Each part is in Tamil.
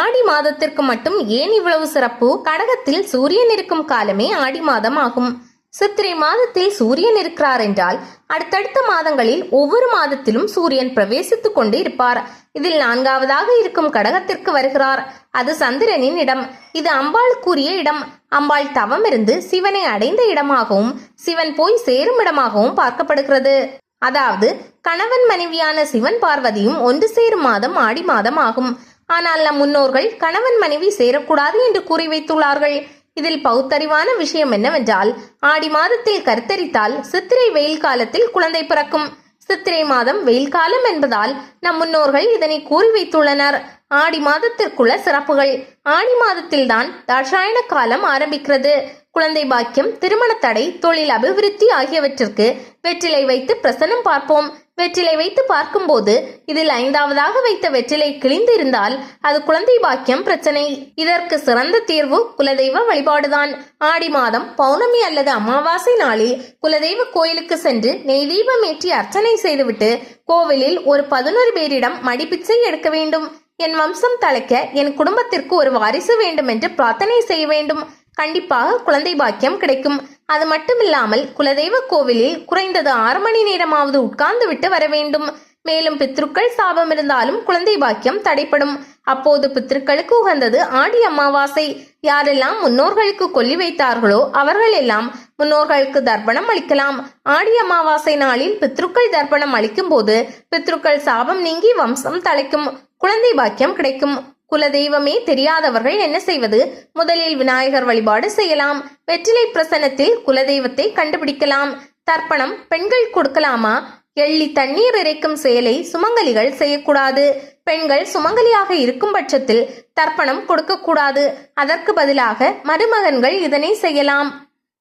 ஆடி மாதத்திற்கு மட்டும் ஏன் இவ்வளவு சிறப்பு? கடகத்தில் சூரியன் இருக்கும் காலமே ஆடி மாதம் ஆகும் சித்திரை மாதத்தில் சூரியன் இருக்கிறார் என்றால் அடுத்தடுத்த மாதங்களில் ஒவ்வொரு மாதத்திலும் சூரியன் பிரவேசித்துக் கொண்டு இருப்பார். இதில் நான்காவதாக இருக்கும் கடகத்திற்கு வருகிறார். அது சந்திரனின் இடம். இது அம்பாள் கூறிய இடம். அம்பாள் தவம் இருந்து சிவனை அடைந்த இடமாகவும் சிவன் போய் சேரும் இடமாகவும் பார்க்கப்படுகிறது. அதாவது கணவன் மனைவியான சிவன் பார்வதியும் ஒன்று சேரும் மாதம் ஆடி மாதம் ஆகும் ஆனால் நம் முன்னோர்கள் கணவன் மனைவி சேரக்கூடாது என்று கூறி வைத்துள்ளார்கள். இதில் பௌத்தறிவான விஷயம் என்னவென்றால் ஆடி மாதத்தில் கருத்தரித்தால் சித்திரை வெயில் காலத்தில் குழந்தை பிறக்கும். சித்திரை மாதம் வெயில் காலம் என்பதால் நம் முன்னோர்கள் இதனை கூறி வைத்துள்ளனர். ஆடி மாதத்திற்குள்ள சிறப்புகள். ஆடி மாதத்தில்தான் தாட்சாயண காலம் ஆரம்பிக்கிறது. குழந்தை பாக்கியம் திருமண தடை தொழில் அபிவிருத்தி ஆகியவற்றிற்கு வெற்றிலை வைத்து பிரசனம் பார்ப்போம். வெற்றிலை வைத்து பார்க்கும்போது இதில் ஐந்தாவதாக வைத்த வெற்றிலை கிழிந்து இருந்தால் அது குழந்தை பாக்கியம் பிரச்சனை. இதற்கு சிறந்த தீர்வு குலதெய்வ வழிபாடுதான். ஆடி மாதம் பௌர்ணமி அல்லது அமாவாசை நாளில் குலதெய்வ கோயிலுக்கு சென்று நெய் தீபம் ஏற்றி அர்ச்சனை செய்துவிட்டு கோவிலில் ஒரு பதினோரு பேரிடம் மடிப்பிச்சை எடுக்க வேண்டும். என் வம்சம் தலைக்க என் குடும்பத்திற்கு ஒரு வாரிசு வேண்டும் என்று பிரார்த்தனை செய்ய வேண்டும். கண்டிப்பாக குழந்தை பாக்கியம் கிடைக்கும். அது மட்டுமில்லாமல் குலதெய்வ கோவிலில் குறைந்தது ஆறு மணி நேரமாவது உட்கார்ந்து விட்டு வர வேண்டும். மேலும் பித்ருக்கள் சாபம் இருந்தாலும் குழந்தை பாக்கியம் தடைப்படும் அப்போது பித்ருக்களுக்கு உகந்தது ஆடி அமாவாசை. யாரெல்லாம் முன்னோர்களுக்கு கொல்லி வைத்தார்களோ அவர்கள் எல்லாம் முன்னோர்களுக்கு தர்ப்பணம் அளிக்கலாம். ஆடி அமாவாசை நாளில் பித்ருக்கள் தர்ப்பணம் அளிக்கும் போது பித்ருக்கள் சாபம் நீங்கி வம்சம் தலைக்கும் குழந்தை பாக்கியம் கிடைக்கும். குலதெய்வமே தெரியாதவர்கள் என்ன செய்வது? முதலில் விநாயகர் வழிபாடு செய்யலாம். வெற்றிலை பிரசனத்தில் குலதெய்வத்தை கண்டுபிடிக்கலாம். தர்ப்பணம் பெண்கள் கொடுக்கலாமா? எள்ளி தண்ணீர் இறைக்கும் செயலை சுமங்கலிகள் செய்யக்கூடாது. பெண்கள் சுமங்கலியாக இருக்கும் பட்சத்தில் தர்ப்பணம் கொடுக்கக்கூடாது. அதற்கு பதிலாக மருமகன்கள் இதனை செய்யலாம்.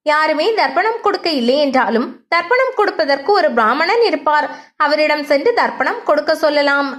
யாருமே தர்ப்பணம் கொடுக்க இல்லை என்றாலும் தர்ப்பணம் கொடுப்பதற்கு ஒரு பிராமணன் இருப்பார். அவரிடம் சென்று தர்ப்பணம் கொடுக்க சொல்லலாம்.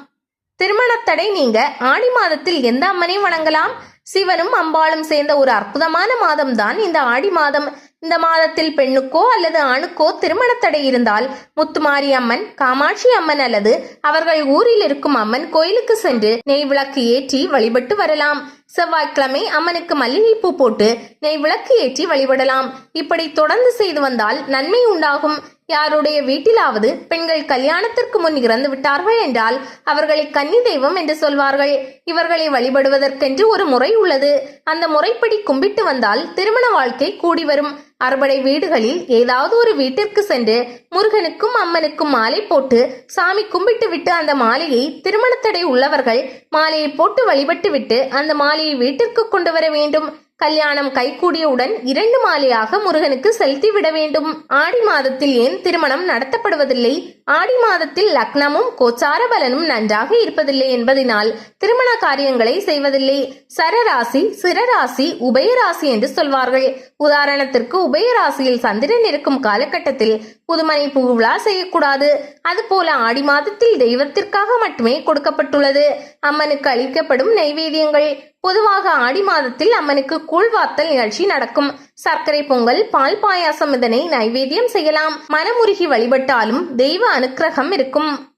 திருமணத்தடை நீங்க ஆடி மாதத்தில் எந்த அம்மனை வணங்கலாம்? சிவனும் அம்பாளும் சேர்ந்த ஒரு அற்புதமான மாதம் தான் இந்த ஆடி மாதம். இந்த மாதத்தில் பெண்ணுக்கோ அல்லது ஆணுக்கோ திருமணத்தடை இருந்தால் முத்துமாரி அம்மன் காமாட்சி அம்மன் அல்லது அவர்கள் ஊரில் இருக்கும் அம்மன் கோயிலுக்கு சென்று நெய் விளக்கு ஏற்றி வழிபட்டு வரலாம். செவ்வாய்க்கிழமை அம்மனுக்கு மல்லிகைப்பூ போட்டு நெய் விளக்கு ஏற்றி வழிபடலாம். இப்படி தொடர்ந்து செய்து வந்தால் நன்மை உண்டாகும். யாருடைய வீட்டிலாவது பெண்கள் கல்யாணத்திற்கு முன் இறந்து விட்டார்கள் என்றால் அவர்களை கன்னி தெய்வம் என்று சொல்வார்கள். இவர்களை வழிபடுவதற்கென்று ஒரு முறை உள்ளது. அந்த முறைப்படி கும்பிட்டு வந்தால் திருமண வாழ்க்கை கூடி வரும். அறுபடை வீடுகளில் ஏதாவது ஒரு வீட்டிற்கு சென்று முருகனுக்கும் அம்மனுக்கும் மாலை போட்டு சாமி கும்பிட்டு விட்டு அந்த மாலையை திருமணத்தடை உள்ளவர்கள் மாலையை போட்டு வழிபட்டு விட்டு அந்த மாலையை வீட்டிற்கு கொண்டு வர வேண்டும். கல்யாணம் கைகூடியவுடன் இரண்டு மாலையாக முருகனுக்கு செலுத்தி விட வேண்டும். ஆடி மாதத்தில் ஏன் திருமணம் நடத்தப்படுவதில்லை? ஆடி மாதத்தில் லக்னமும் கோச்சார பலனும் நன்றாக இருப்பதில்லை என்பதனால் திருமண காரியங்களை செய்வதில்லை. சரராசி சிரராசி உபயராசி என்று சொல்வார்கள். உதாரணத்திற்கு உபயராசியில் சந்திரன் இருக்கும் காலகட்டத்தில் புதுமனை பூவிழா செய்யக்கூடாது. அதுபோல ஆடி மாதத்தில் தெய்வத்திற்காக மட்டுமே கொடுக்கப்பட்டுள்ளது. அம்மனுக்கு அளிக்கப்படும் நைவேத்தியங்கள். பொதுவாக ஆடி மாதத்தில் அம்மனுக்கு கூழ்வாத்தல் நிகழ்ச்சி நடக்கும். சர்க்கரை பொங்கல் பால் பாயாசம் இதனை நைவேத்தியம் செய்யலாம். மனமுருகி வழிபட்டாலும் தெய்வ அனுக்கிரகம் இருக்கும்.